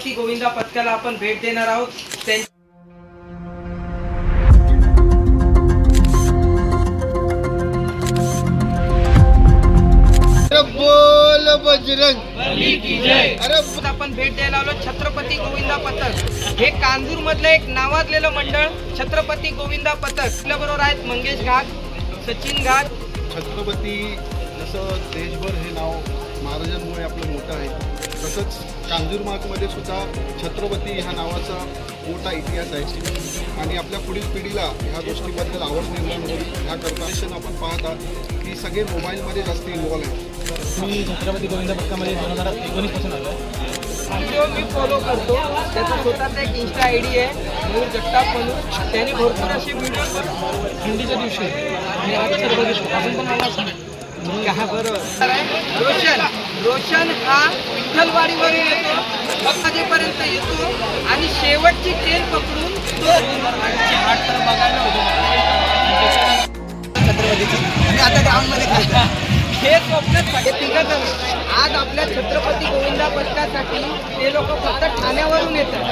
छत्रपती गोविंदा पथकाला आपण भेट देणार आहोत. त्यां- अरे बोल बजरंग. अरे आपण भेट द्यायला आलो छत्रपती गोविंदा पथक. हे कांजूर मधलं एक नावाजलेलं मंडळ छत्रपती गोविंदा पथक. आपल्या बरोबर आहेत मंगेश घाट सचिन घाट. छत्रपती जसं देशभर हे नाव महाराजांमुळे आपलं मोठं आहे. तसंच कांजूरमार्गमध्ये सुद्धा छत्रपती ह्या नावाचा मोठा इतिहास आहे. आणि आपल्या पुढील पिढीला ह्या गोष्टीबद्दल आवड निर्माण होईल. ह्याकरता शिक्षण आपण पाहता की सगळे मोबाईलमध्ये जास्त इन्वॉल्व आहेत. मी छत्रपती गोविंद पथकामध्ये दोन हजार एकोणीसपासून आलो व्हिडिओ मी फॉलो करतो. त्याचा स्वतःचा एक इन्स्टा आय डी आहे. मयूर जगताप म्हणून. त्याने भरपूर असे व्हिडिओ थंडीच्या दिवशी आणि आज छत्रपती आपण पण आला का बरोबर रोशन. रोशन हा विठ्ठलवाडीवरून येतो वाजेपर्यंत येतो आणि शेवटची ट्रेन पकडून तो घाट तर हे स्वप्न तिघं आज आपल्या छत्रपती गोविंदा पथकासाठी ते लोक फक्त ठाण्यावरून येतात.